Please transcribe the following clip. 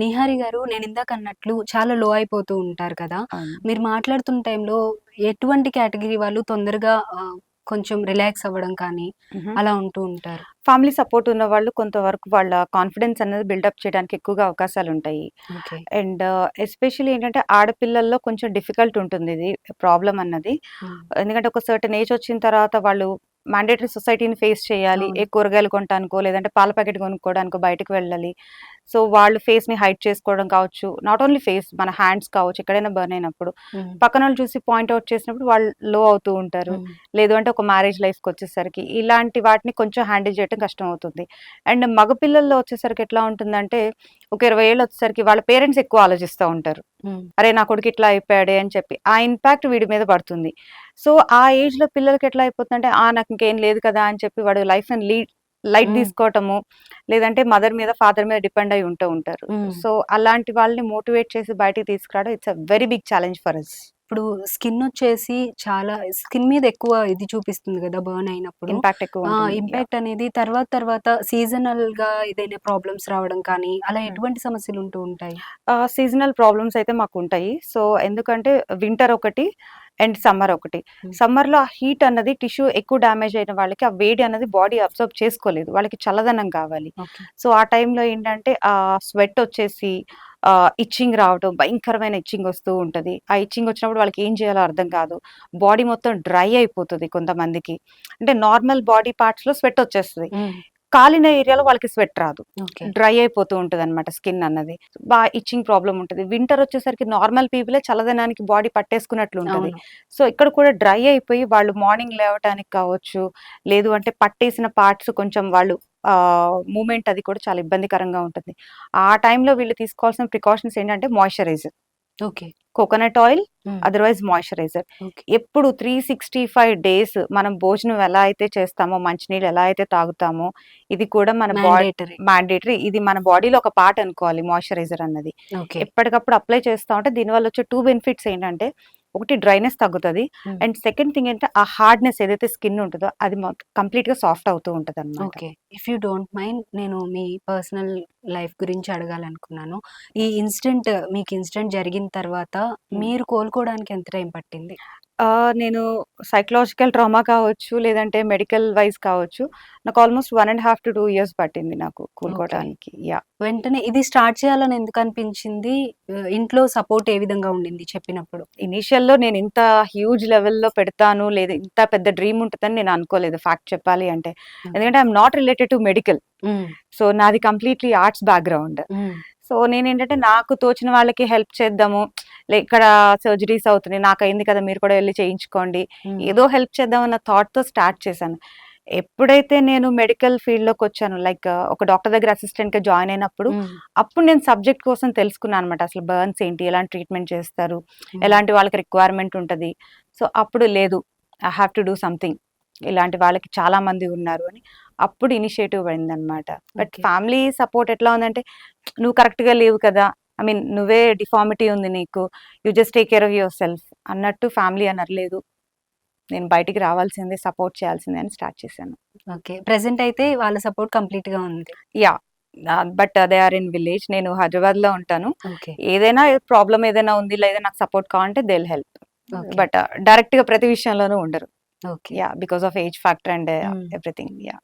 నిహారి గారు నేనిందాక అన్నట్లు చాలా లో అయిపోతూ ఉంటారు కదా! మీరు మాట్లాడుతున్న టైంలో ఎటువంటి కేటగిరీ వాళ్ళు తొందరగా కొంచెం రిలాక్స్ అవ్వడం కానీ. అలా ఉంటూ ఉంటారు? ఫ్యామిలీ సపోర్ట్ ఉన్నవాళ్ళు కొంతవరకు వాళ్ళ కాన్ఫిడెన్స్ అనేది బిల్డప్ చేయడానికి ఎక్కువగా అవకాశాలుంటాయి. ఓకే. అండ్ ఎస్పెషల్లీ ఏంటంటే ఆడపిల్లల్లో కొంచెం డిఫికల్ట్ ఉంటుంది ఇది ప్రాబ్లమ్ అన్నది. ఎందుకంటే ఒక సర్టెన్ ఏజ్ వచ్చిన తర్వాత వాళ్ళు మాండేటరీ సొసైటీని ఫేస్ చేయాలి. ఏ. కూరగాయలు కొనటానికో, లేదంటే పాల ప్యాకెట్ కొనుక్కోవడానికో బయటకి వెళ్ళాలి. సో, వాళ్ళు ఫేస్‌ని హైడ్ చేసుకోవడం కావచ్చు. నాట్ ఓన్లీ ఫేస్ మన హ్యాండ్స్ కావచ్చు ఎక్కడైనా బర్న్ అయినప్పుడు. హ్మ్. పక్కనోళ్ళు చూసి పాయింట్ ఔట్ చేసినప్పుడు వాళ్ళు లో అవుతూ ఉంటారు. హ్మ్. లేదు అంటే ఒక మ్యారేజ్ లైఫ్‌కొచ్చేసరికి ఇలాంటి వాటిని కొంచెం హ్యాండిల్ చేయటం కష్టమవుతుంది. అండ్ మగ పిల్లల్లో వచ్చేసరికి ఎట్లా ఉంటుందంటే ఒక 20 ఏళ్ళు వచ్చేసరికి వాళ్ళ పేరెంట్స్ ఎక్కువ ఆలోచిస్తా ఉంటారు. హ్మ్. అరే! నా కొడుకు ఇట్లా అయిపోయాడే అని చెప్పి. ఆ ఇంపాక్ట్ వీడి మీద పడుతుంది. సో, ఆ ఏజ్‌లో పిల్లలకి ఎట్లా అయిపోతుందంటే ఆ! నాకు ఇంకేం లేదు కదా! అని చెప్పి వాడు లైఫ్‌ని లీడ్ లైట్. తీసుకోవటము, లేదంటే మదర్ మీద, ఫాదర్ మీద డిపెండ్ అయ్యి ఉంటూ ఉంటారు. సో, అలాంటి వాళ్ళని మోటివేట్ చేసి బయటికి తీసుకురావడం it's a very big challenge for us. ఇప్పుడు స్కిన్ వచ్చేసి చాలా స్కిన్ మీద ఎక్కువ ఇది చూపిస్తుంది గదా! బర్న్ అయినప్పుడు. ఇంపాక్ట్ ఎక్కువ! ఇంపాక్ట్ అనేది తర్వాత తర్వాత సీజనల్‌గా ఏదైనా ప్రాబ్లమ్స్ రావడం కానీ అలా. ఎటువంటి సమస్యలు ఉంటూ ఉంటాయి? సీజనల్ ప్రాబ్లమ్స్ అయితే మాకుంటాయి. సో, ఎందుకంటే వింటర్ ఒకటి అండ్ సమ్మర్ ఒకటి. సమ్మర్‌లో ఆ హీట్ అన్నది టిష్యూ ఎక్కువ డ్యామేజ్ అయిన వాళ్ళకి ఆ వేడి అన్నది బాడీ అబ్జర్వ్ చేసుకోలేదు. వాళ్ళకి చల్లదనం కావాలి. సో, ఆ టైంలో ఏంటంటే ఆహ్, స్వెట్ వచ్చేసి ఇచ్చింగ్ రావడం భయంకరమైన ఇచ్చింగ్ వస్తూ ఉంటది. ఆ ఇచ్చింగ్ వచ్చినప్పుడు వాళ్ళకి ఏం చేయాలో అర్థం కాదు. బాడీ మొత్తం డ్రై అయిపోతది కొంతమందికి. అంటే నార్మల్ బాడీ పార్ట్స్‌లో స్వెట్ వచ్చేస్తది. కాలిన ఏరియాలో వాళ్ళకి స్వెట్ రాదు. డ్రై అయిపోతూ ఉంటదనమాట స్కిన్ అన్నది. బా ఇచ్చింగ్ ప్రాబ్లమ్ ఉంటది. వింటర్ వచ్చేసరికి నార్మల్ పీపులే చల్లదనానికి బాడీ పట్టేసుకున్నట్లు ఉంటది. సో, ఇక్కడ కూడా డ్రై అయిపోయి వాళ్ళు మార్నింగ్ లేవటానికి కావచ్చు, లేదు అంటే పట్టేసిన పార్ట్స్ కొంచెం వాళ్ళు ఆహ్, మూవ్‌మెంట్ అది కూడా చాలా ఇబ్బందికరంగా ఉంటుంది. ఆ టైంలో వీళ్ళు తీసుకోవాల్సిన ప్రికాషన్స్ ఏంటంటే moisturizer. Okay. Coconut oil. Otherwise moisturizer. ఎప్పుడు 365 డేస్ మనం భోజనం ఎలా అయితే చేస్తామో, మంచినీళ్ళు ఎలా అయితే తాగుతామో, ఇది కూడా మన బా మ్యాండేటరీ. ఇది మన బాడీలో ఒక పార్ట్ అనుకోవాలి మాయిశ్చరైజర్ అన్నది. ఎప్పటికప్పుడు అప్లై చేస్తా ఉంటే దీనివల్ల వచ్చే 2 బెనిఫిట్స్ ఏంటంటే, ఒకటి డ్రైనెస్ తగ్గుతది. అండ్ సెకండ్ థింగ్ ఏంటంటే ఆ హార్డ్‌నెస్ ఏదైతే స్కిన్ ఉంటదో అది మొ కంప్లీట్‌గా సాఫ్ట్ అవుతూ ఉంటదనమాట. Okay. If you don't mind నేను మీ పర్సనల్ లైఫ్ గురించి అడగాలనుకున్నాను. ఈ ఇన్సిడెంట్ మీకు ఇన్సిడెంట్ జరిగిన తర్వాత. మీరు కోలుకోవడానికి ఎంత టైం పట్టింది? ఆహ్, నేను సైకలాజికల్ ట్రామా కావచ్చు, లేదంటే మెడికల్ వైస్ కావచ్చు. నాకు ఆల్‌మోస్ట్ 1 ½ 2 ఇయర్స్ పట్టింది నాకు ఓకే. కోలుకోవటానికి. యాహ్! వెంటనే ఇది స్టార్ట్ చేయాలని ఎందుకు అనిపించింది? ఆహ్, ఇంట్లో సపోర్ట్ ఏ విధంగా ఉండింది చెప్పినప్పుడు? ఇనీషియల్‌లో నేను ఇంత హ్యూజ్ లెవెల్‌లో పెడతాను, లేదు ఇంత పెద్ద డ్రీమ్ ఉంటదని నేను అనుకోలేదు ఫ్యాక్ట్ చెప్పాలి అంటే. ఓకే. ఎందుకంటే I am not related to medical. Hmm. So, నాది completely arts background. Hmm. So, నేనేంటంటే నాకు తోచిన వాళ్ళకి హెల్ప్ చేద్దాము. ఇక్కడ సర్జరీస్ అవుతున్నాయి. నాకయింది కదా! మీరు కూడా వెళ్ళి చేయించుకోండి. ఏదో హెల్ప్ చేద్దాం అన్న థాట్‌తో స్టార్ట్ చేశాను. ఎప్పుడైతే నేను మెడికల్ ఫీల్డ్‌లోకొచ్చానో లైక్ ఒక డాక్టర్ దగ్గర అసిస్టెంట్‌గా జాయిన్ అయినప్పుడు. అప్పుడు నేను సబ్జెక్ట్ కోసం తెలుసుకున్నాను అనమాట. అసలు బర్న్స్ ఏంటి? ఎలాంటి ట్రీట్మెంట్ చేస్తారు? ఎలాంటి వాళ్ళకి రిక్వైర్మెంట్ ఉంటది? సో, అప్పుడు లేదు I have to do something. ఇలాంటి వాళ్ళకి చాలా మంది ఉన్నారు అని అప్పుడు ఇనిషియేటివ్ పడిందనమాట. బట్. ఫ్యామిలీ సపోర్ట్ ఎట్లా ఉందంటే, నువ్వు కరెక్ట్‌గా లేవు కదా! ఐ మీన్ నువ్వే డిఫార్మిటీ ఉంది నీకు. You just take care of yourself అన్నట్టు ఫ్యామిలీ అనట్లేదు. నేను బయటికి రావాల్సిందే, సపోర్ట్ చేయాల్సిందే అని స్టార్ట్ చేశాను. ఓకే. ప్రెజెంట్ అయితే వాళ్ళ సపోర్ట్ కంప్లీట్‌గా ఉంది. Yeah! Ah, but they are in village. నేను హైదరాబాద్‌లో ఉంటాను. ఓకే. ఏదైనా ప్రాబ్లమ్ ఏదైనా ఉంది లేదా నాకు సపోర్ట్ కావాలంటే దే హెల్ప్. బట్ డైరెక్ట్‌గా ప్రతి విషయంలోనూ ఉండరు. Okay. Yeah! Because of age factor and. Everything. Yeah!